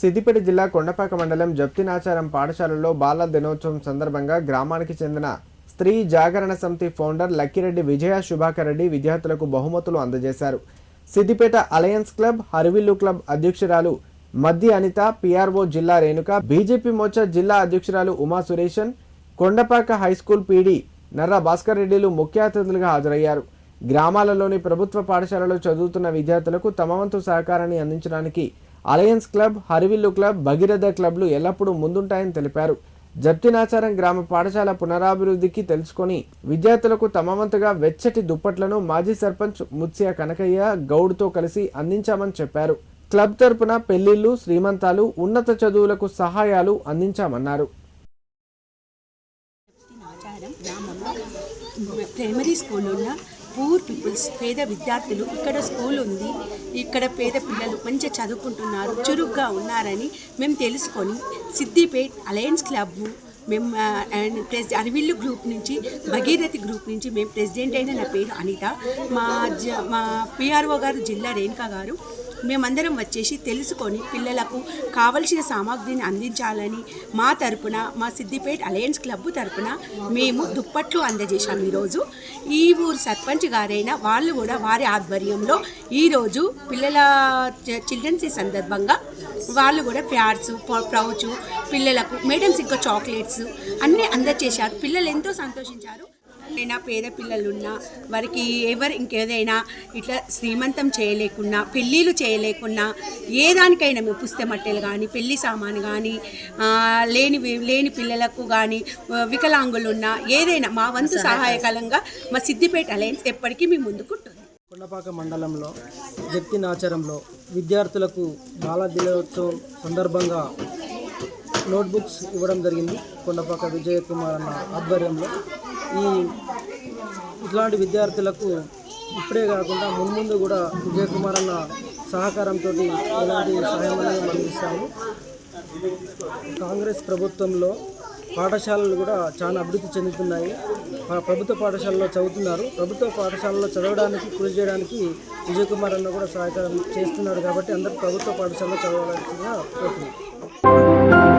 సిద్దిపేట జిల్లా కొండపాక మండలం జప్తినాచారం పాఠశాలలో బాల దినోత్సవం సందర్భంగా గ్రామానికి చెందిన స్త్రీ జాగరణ సమితి ఫౌండర్ లక్కిరెడ్డి విజయ శుభాకర్ రెడ్డి విద్యార్థులకు బహుమతులు అందజేశారు. Siddipet alliance club Harivillu club అధ్యక్షురాలు మద్ది అనిత పిఆర్ఓ జిల్లా రేణుక బీజేపీ మోర్చా జిల్లా అధ్యక్షురాలు Uma Sureshan Kondapaka high school PD Narra Bhaskar రెడ్డిలు ముఖ్య అతిథులుగా హాజరయ్యారు. గ్రామాలలోని ప్రభుత్వ పాఠశాలలో చదువుతున్న విద్యార్థులకు తమ వంతు సహకారాన్ని అందించడానికి alliance club Harivillu club Bhagiratha క్లబ్లు ఎల్లప్పుడూ ముందుంటాయని తెలిపారు. జప్తినాచారం గ్రామ పాఠశాల పునరాభివృద్ధికి తెలుసుకొని విద్యార్థులకు తమ వంతుగా వెచ్చటి దుప్పట్లను మాజీ సర్పంచ్ ముత్సియా కనకయ్య గౌడ్తో కలిసి అందించామని చెప్పారు. క్లబ్ తరపున పెళ్ళిళ్ళు శ్రీమంతాలు ఉన్నత చదువులకు సహాయాలు అందించామన్నారు. ప్రైమరీ స్కూల్ ఉన్న పూర్ పీపుల్స్ పేద విద్యార్థులు ఇక్కడ స్కూల్ ఉంది ఇక్కడ పేద పిల్లలు మంచిగా చదువుకుంటున్నారు చురుగ్గా ఉన్నారని మేము తెలుసుకొని సిద్దిపేట్ అలయన్స్ క్లబ్ మేము అండ్ ప్రెస్ అరవిల్లు గ్రూప్ నుంచి భగీరథి గ్రూప్ నుంచి మేము ప్రెసిడెంట్ అయిన నా పేరు అనిత. మా జ మా పిఆర్ఓ గారు జిల్లా రేణుకా గారు. మేమందరం వచ్చేసి తెలుసుకొని పిల్లలకు కావలసిన సామాగ్రిని అందించాలని మా తరపున మా సిద్దిపేట అలయన్స్ క్లబ్ తరపున మేము దుప్పట్లు అందజేశాము ఈరోజు. ఈ ఊరు సర్పంచ్ గారైన వాళ్ళు కూడా వారి ఆధ్వర్యంలో ఈరోజు పిల్లల చిల్డ్రన్స్ డే సందర్భంగా వాళ్ళు కూడా ప్యాడ్స్ ప్రౌచు పిల్లలకు మేడమ్స్ ఇంకా చాక్లెట్స్ అన్నీ అందజేశారు. పిల్లలు ఎంతో సంతోషించారు. అయినా పేద పిల్లలున్నా వారికి ఎవరు ఇంకేదైనా ఇట్లా శ్రీమంతం చేయలేకున్నా పెళ్ళిళ్ళు చేయలేకున్నా ఏ దానికైనా మేము పుస్తమట్టెలు కానీ పెళ్ళి సామాను కానీ ఆ, లేని లేని పిల్లలకు కానీ వికలాంగులు ఉన్నా ఏదైనా మా వంతు సహాయకరంగా మా సిద్దిపేట అలయన్స్ ఎప్పటికీ మీ ముందుకుంటుంది. కొండపాక మండలంలో జప్తినాచారంలో విద్యార్థులకు బాల దినోత్సవం సందర్భంగా నోట్బుక్స్ ఇవ్వడం జరిగింది కొండపాక విజయ కుమార్ అన్న ఆధ్వర్యంలో. ఈ ఇట్లాంటి విద్యార్థులకు ఇప్పుడే కాకుండా మున్ముందు కూడా విజయ కుమార్ అన్న సహకారంతో ఎలాంటి సహాయం అనేది అందిస్తాము కాంగ్రెస్ ప్రభుత్వంలో పాఠశాలలు కూడా చాలా అభివృద్ధి చెందుతున్నాయి. ఆ ప్రభుత్వ పాఠశాలలో చదువుతున్నారు. ప్రభుత్వ పాఠశాలలో చదవడానికి కృషి చేయడానికి విజయకుమార్ అన్న కూడా సహకారం చేస్తున్నారు కాబట్టి అందరూ ప్రభుత్వ పాఠశాలలో చదవడానికి కోరుతున్నాను